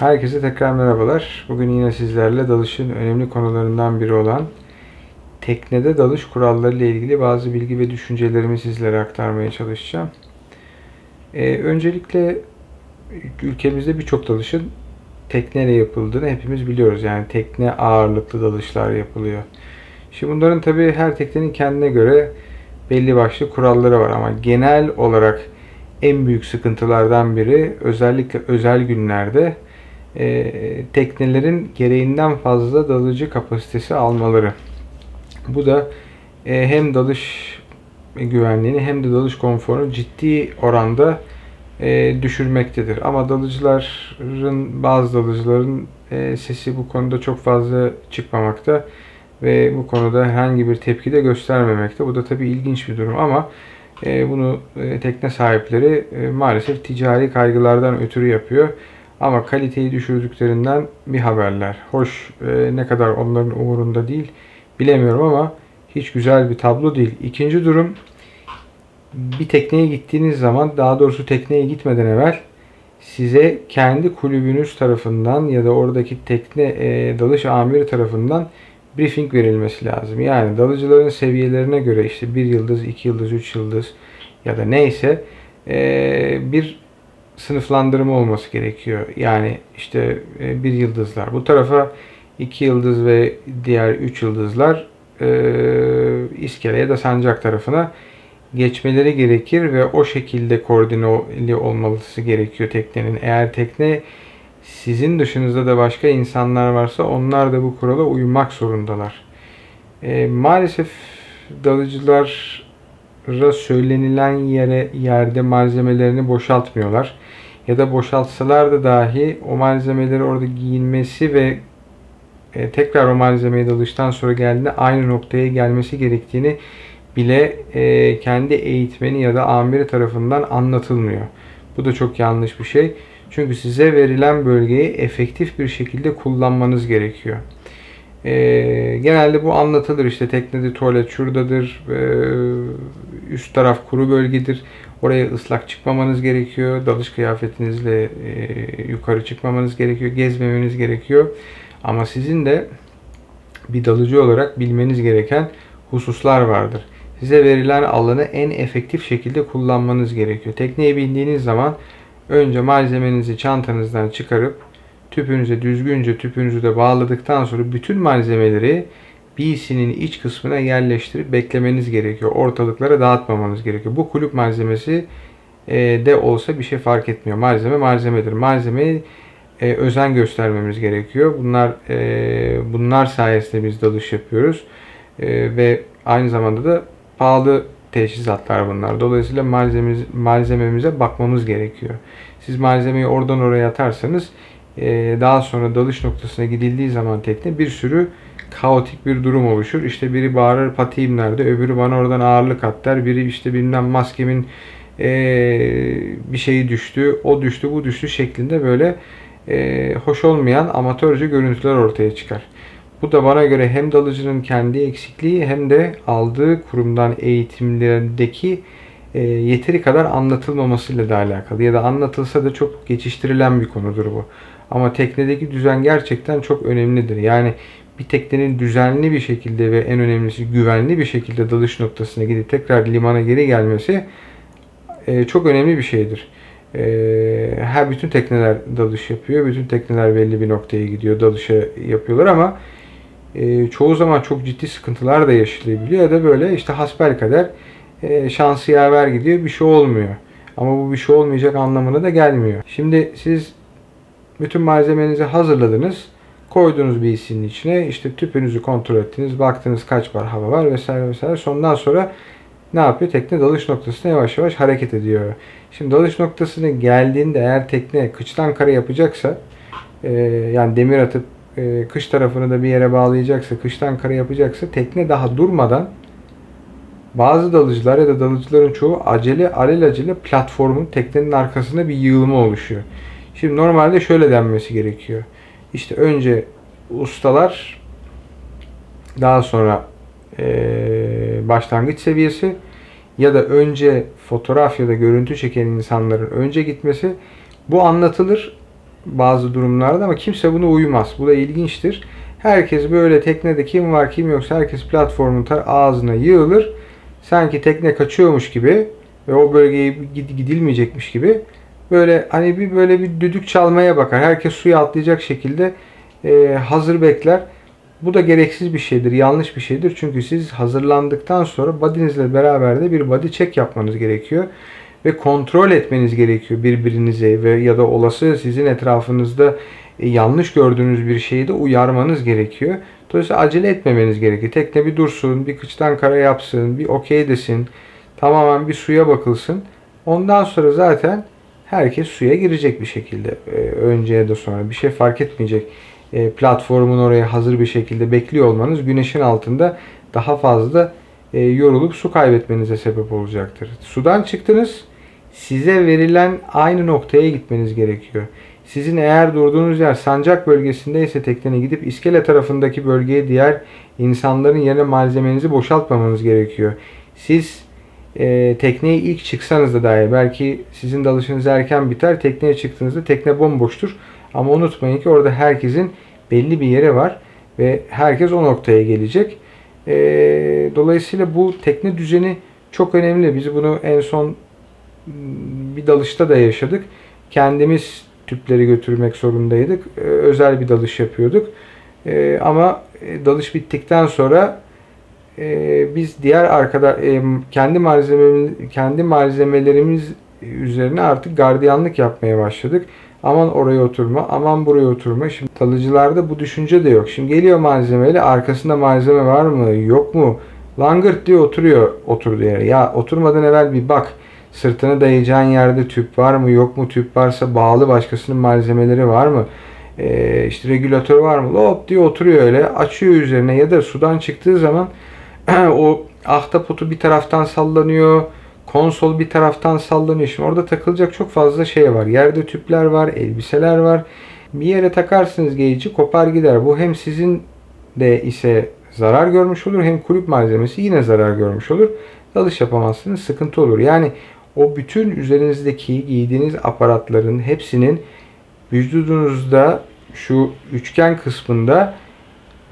Herkese tekrar merhabalar. Bugün yine sizlerle dalışın önemli konularından biri olan teknede dalış kuralları ile ilgili bazı bilgi ve düşüncelerimi sizlere aktarmaya çalışacağım. Ee, öncelikle ülkemizde birçok dalışın tekneyle yapıldığını hepimiz biliyoruz. Yani tekne ağırlıklı dalışlar yapılıyor. Şimdi bunların tabii her teknenin kendine göre belli başlı kuralları var ama genel olarak en büyük sıkıntılardan biri özellikle özel günlerde e, teknelerin gereğinden fazla dalıcı kapasitesi almaları. Bu da e, hem dalış güvenliğini hem de dalış konforunu ciddi oranda e, düşürmektedir. Ama dalıcıların, bazı dalıcıların e, sesi bu konuda çok fazla çıkmamakta ve bu konuda herhangi bir tepki de göstermemekte. Bu da tabii ilginç bir durum ama e, bunu e, tekne sahipleri e, maalesef ticari kaygılardan ötürü yapıyor. Ama kaliteyi düşürdüklerinden bir haberler. Hoş e, ne kadar onların umurunda değil bilemiyorum ama hiç güzel bir tablo değil. İkinci durum bir tekneye gittiğiniz zaman daha doğrusu tekneye gitmeden evvel size kendi kulübünüz tarafından ya da oradaki tekne e, dalış amiri tarafından briefing verilmesi lazım. Yani dalıcıların seviyelerine göre işte bir yıldız, iki yıldız, üç yıldız ya da neyse e, bir sınıflandırma olması gerekiyor. Yani işte e, bir yıldızlar bu tarafa iki yıldız ve diğer üç yıldızlar e, iskele ya da sancak tarafına geçmeleri gerekir ve o şekilde koordineli olması gerekiyor teknenin. Eğer tekne sizin dışınızda da başka insanlar varsa onlar da bu kurala uymak zorundalar. E, maalesef dalıcılara söylenilen yere yerde malzemelerini boşaltmıyorlar. Ya da boşaltsalar da dahi o malzemeleri orada giyinmesi ve e, tekrar o malzemeyi dalıştan sonra geldiğinde aynı noktaya gelmesi gerektiğini bile e, kendi eğitmeni ya da amiri tarafından anlatılmıyor. Bu da çok yanlış bir şey. Çünkü size verilen bölgeyi efektif bir şekilde kullanmanız gerekiyor. E, genelde bu anlatılır. İşte teknede tuvalet şuradadır, e, üst taraf kuru bölgedir. Oraya ıslak çıkmamanız gerekiyor. Dalış kıyafetinizle e, yukarı çıkmamanız gerekiyor. Gezmemeniz gerekiyor. Ama sizin de bir dalıcı olarak bilmeniz gereken hususlar vardır. Size verilen alanı en efektif şekilde kullanmanız gerekiyor. Tekneye bindiğiniz zaman önce malzemenizi çantanızdan çıkarıp tüpünüze düzgünce tüpünüzü de bağladıktan sonra bütün malzemeleri BC'nin iç kısmına yerleştirip beklemeniz gerekiyor. Ortalıklara dağıtmamanız gerekiyor. Bu kulüp malzemesi e, de olsa bir şey fark etmiyor. Malzeme malzemedir. Malzemeyi e, özen göstermemiz gerekiyor. Bunlar e, bunlar sayesinde biz dalış yapıyoruz. ve aynı zamanda da pahalı teçhizatlar bunlar. Dolayısıyla malzememiz, malzememize bakmamız gerekiyor. Siz malzemeyi oradan oraya atarsanız daha sonra dalış noktasına gidildiği zaman tekne bir sürü kaotik bir durum oluşur. İşte biri bağırır patiğim nerede, öbürü bana oradan ağırlık at der. Biri işte bilmem maskemin ee, bir şeyi düştü, o düştü, bu düştü şeklinde böyle e, hoş olmayan amatörce görüntüler ortaya çıkar. Bu da bana göre hem dalıcının kendi eksikliği hem de aldığı kurumdan eğitimlerdeki e, yeteri kadar anlatılmamasıyla da alakalı. Ya da anlatılsa da çok geçiştirilen bir konudur bu. Ama teknedeki düzen gerçekten çok önemlidir. Yani bir teknenin düzenli bir şekilde ve en önemlisi güvenli bir şekilde dalış noktasına gidip tekrar limana geri gelmesi e, çok önemli bir şeydir. E, her bütün tekneler dalış yapıyor. Bütün tekneler belli bir noktaya gidiyor. Dalışa yapıyorlar ama e, çoğu zaman çok ciddi sıkıntılar da yaşayabiliyor ya da böyle işte hasbel kadar e, şansı yaver gidiyor. Bir şey olmuyor. Ama bu bir şey olmayacak anlamına da gelmiyor. Şimdi siz bütün malzemenizi hazırladınız koydunuz bir isinin içine işte tüpünüzü kontrol ettiniz baktınız kaç bar hava var vesaire vesaire sondan sonra ne yapıyor? Tekne dalış noktasına yavaş yavaş hareket ediyor. Şimdi dalış noktasına geldiğinde eğer tekne kıçtan kara yapacaksa e, yani demir atıp e, kış tarafını da bir yere bağlayacaksa kıştan kara yapacaksa tekne daha durmadan bazı dalıcılar ya da dalıcıların çoğu acele alelacele platformun teknenin arkasında bir yığılma oluşuyor. Şimdi normalde şöyle denmesi gerekiyor. İşte önce ustalar daha sonra e, başlangıç seviyesi ya da önce fotoğraf ya da görüntü çeken insanların önce gitmesi bu anlatılır bazı durumlarda ama kimse buna uymaz. Bu da ilginçtir. Herkes böyle teknede kim var kim yoksa herkes platformun ağzına yığılır. Sanki tekne kaçıyormuş gibi ve o bölgeye gid- gidilmeyecekmiş gibi böyle hani bir böyle bir düdük çalmaya bakar. Herkes suya atlayacak şekilde e, hazır bekler. Bu da gereksiz bir şeydir, yanlış bir şeydir. Çünkü siz hazırlandıktan sonra body'nizle beraber de bir body check yapmanız gerekiyor ve kontrol etmeniz gerekiyor birbirinize ve ya da olası sizin etrafınızda e, yanlış gördüğünüz bir şeyi de uyarmanız gerekiyor. Dolayısıyla acele etmemeniz gerekiyor. Tekne bir dursun, bir kıçtan kara yapsın, bir okey desin, tamamen bir suya bakılsın. Ondan sonra zaten herkes suya girecek bir şekilde. Ee, önce ya da sonra bir şey fark etmeyecek. Ee, platformun oraya hazır bir şekilde bekliyor olmanız güneşin altında daha fazla e, yorulup su kaybetmenize sebep olacaktır. Sudan çıktınız. Size verilen aynı noktaya gitmeniz gerekiyor. Sizin eğer durduğunuz yer sancak bölgesindeyse teknene gidip iskele tarafındaki bölgeye diğer insanların yerine malzemenizi boşaltmamanız gerekiyor. Siz e, tekneye ilk çıksanız da dahi belki sizin dalışınız erken biter. Tekneye çıktığınızda tekne bomboştur. Ama unutmayın ki orada herkesin belli bir yeri var ve herkes o noktaya gelecek. E, dolayısıyla bu tekne düzeni çok önemli. Biz bunu en son m, bir dalışta da yaşadık. Kendimiz tüpleri götürmek zorundaydık. E, özel bir dalış yapıyorduk. E, ama dalış bittikten sonra e, biz diğer arkada e, kendi malzememiz kendi malzemelerimiz üzerine artık gardiyanlık yapmaya başladık. Aman oraya oturma, aman buraya oturma. Şimdi dalıcılarda bu düşünce de yok. Şimdi geliyor malzemeyle arkasında malzeme var mı, yok mu? Langırt diye oturuyor oturduğu yere. Ya oturmadan evvel bir bak. Sırtını dayayacağın yerde tüp var mı, yok mu? Tüp varsa bağlı başkasının malzemeleri var mı? Ee, işte regülatör var mı? Lop diye oturuyor öyle. Açıyor üzerine ya da sudan çıktığı zaman o ahtapotu bir taraftan sallanıyor. Konsol bir taraftan sallanıyor. Şimdi orada takılacak çok fazla şey var. Yerde tüpler var, elbiseler var. Bir yere takarsınız geyici kopar gider. Bu hem sizin de ise zarar görmüş olur hem kulüp malzemesi yine zarar görmüş olur. Dalış yapamazsınız, sıkıntı olur. Yani o bütün üzerinizdeki giydiğiniz aparatların hepsinin vücudunuzda şu üçgen kısmında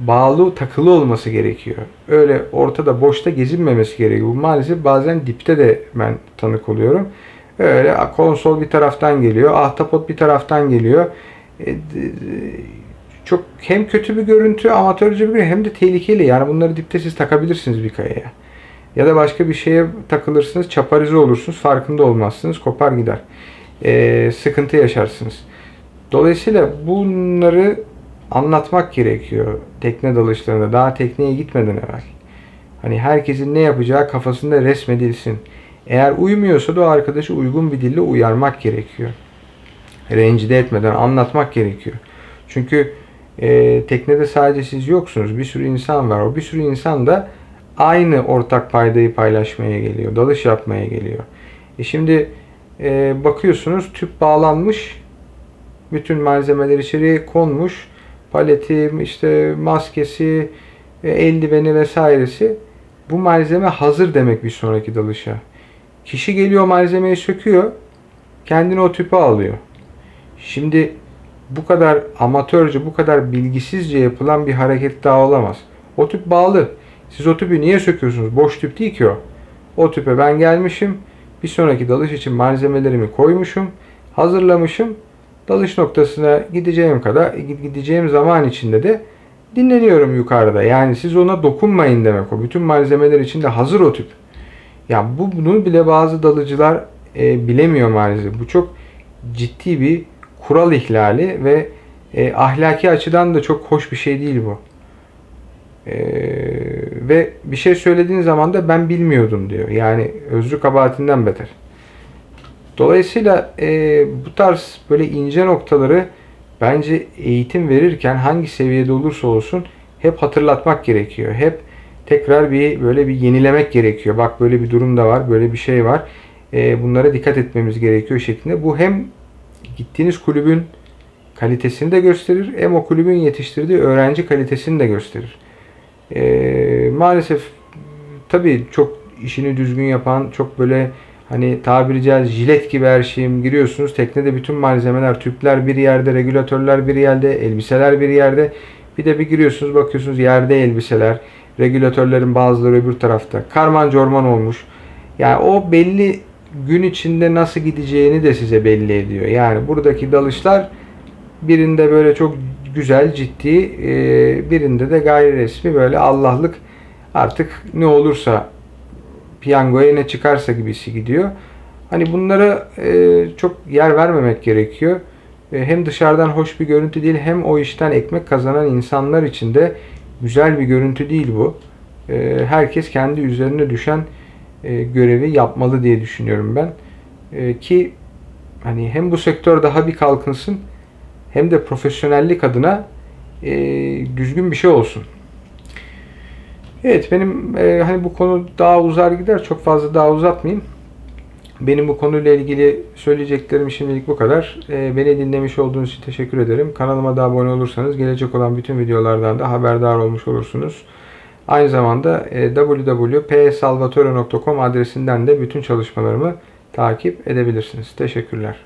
bağlı takılı olması gerekiyor. Öyle ortada boşta gezinmemesi gerekiyor. Maalesef bazen dipte de ben tanık oluyorum. Öyle konsol bir taraftan geliyor, ahtapot bir taraftan geliyor. E, çok hem kötü bir görüntü, amatörce bir görüntü hem de tehlikeli. Yani bunları dipte siz takabilirsiniz bir kayaya. Ya da başka bir şeye takılırsınız, çaparize olursunuz, farkında olmazsınız, kopar gider. E, sıkıntı yaşarsınız. Dolayısıyla bunları anlatmak gerekiyor tekne dalışlarında daha tekneye gitmeden evvel. Hani herkesin ne yapacağı kafasında resmedilsin. Eğer uymuyorsa da o arkadaşı uygun bir dille uyarmak gerekiyor. Rencide etmeden anlatmak gerekiyor. Çünkü e, teknede sadece siz yoksunuz. Bir sürü insan var. O bir sürü insan da aynı ortak paydayı paylaşmaya geliyor. Dalış yapmaya geliyor. E şimdi e, bakıyorsunuz tüp bağlanmış. Bütün malzemeler içeriye konmuş paleti, işte maskesi, e, eldiveni vesairesi. Bu malzeme hazır demek bir sonraki dalışa. Kişi geliyor malzemeyi söküyor, kendini o tüpe alıyor. Şimdi bu kadar amatörce, bu kadar bilgisizce yapılan bir hareket daha olamaz. O tüp bağlı. Siz o tüpü niye söküyorsunuz? Boş tüp değil ki o. O tüpe ben gelmişim. Bir sonraki dalış için malzemelerimi koymuşum. Hazırlamışım dalış noktasına gideceğim kadar gideceğim zaman içinde de dinleniyorum yukarıda. Yani siz ona dokunmayın demek o. Bütün malzemeler içinde hazır o tüp. Ya bu bunu bile bazı dalıcılar e, bilemiyor maalesef. Bu çok ciddi bir kural ihlali ve e, ahlaki açıdan da çok hoş bir şey değil bu. E, ve bir şey söylediğin zaman da ben bilmiyordum diyor. Yani özrü kabahatinden beter. Dolayısıyla e, bu tarz böyle ince noktaları bence eğitim verirken hangi seviyede olursa olsun hep hatırlatmak gerekiyor. Hep tekrar bir böyle bir yenilemek gerekiyor. Bak böyle bir durum da var, böyle bir şey var. E, bunlara dikkat etmemiz gerekiyor şeklinde. Bu hem gittiğiniz kulübün kalitesini de gösterir, hem o kulübün yetiştirdiği öğrenci kalitesini de gösterir. E, maalesef tabii çok işini düzgün yapan, çok böyle Hani tabiri caizse jilet gibi her şeyim giriyorsunuz. Teknede bütün malzemeler, tüpler bir yerde, regülatörler bir yerde, elbiseler bir yerde. Bir de bir giriyorsunuz bakıyorsunuz yerde elbiseler, regülatörlerin bazıları öbür tarafta. Karman corman olmuş. Yani o belli gün içinde nasıl gideceğini de size belli ediyor. Yani buradaki dalışlar birinde böyle çok güzel, ciddi, birinde de gayri resmi böyle Allah'lık artık ne olursa piyangoya ne çıkarsa gibisi gidiyor. Hani bunlara e, çok yer vermemek gerekiyor. E, hem dışarıdan hoş bir görüntü değil hem o işten ekmek kazanan insanlar için de güzel bir görüntü değil bu. E, herkes kendi üzerine düşen e, görevi yapmalı diye düşünüyorum ben. E, ki hani hem bu sektör daha bir kalkınsın hem de profesyonellik adına e, düzgün bir şey olsun. Evet benim e, hani bu konu daha uzar gider. Çok fazla daha uzatmayayım. Benim bu konuyla ilgili söyleyeceklerim şimdilik bu kadar. E, beni dinlemiş olduğunuz için teşekkür ederim. Kanalıma da abone olursanız gelecek olan bütün videolardan da haberdar olmuş olursunuz. Aynı zamanda e, www.psalvatore.com adresinden de bütün çalışmalarımı takip edebilirsiniz. Teşekkürler.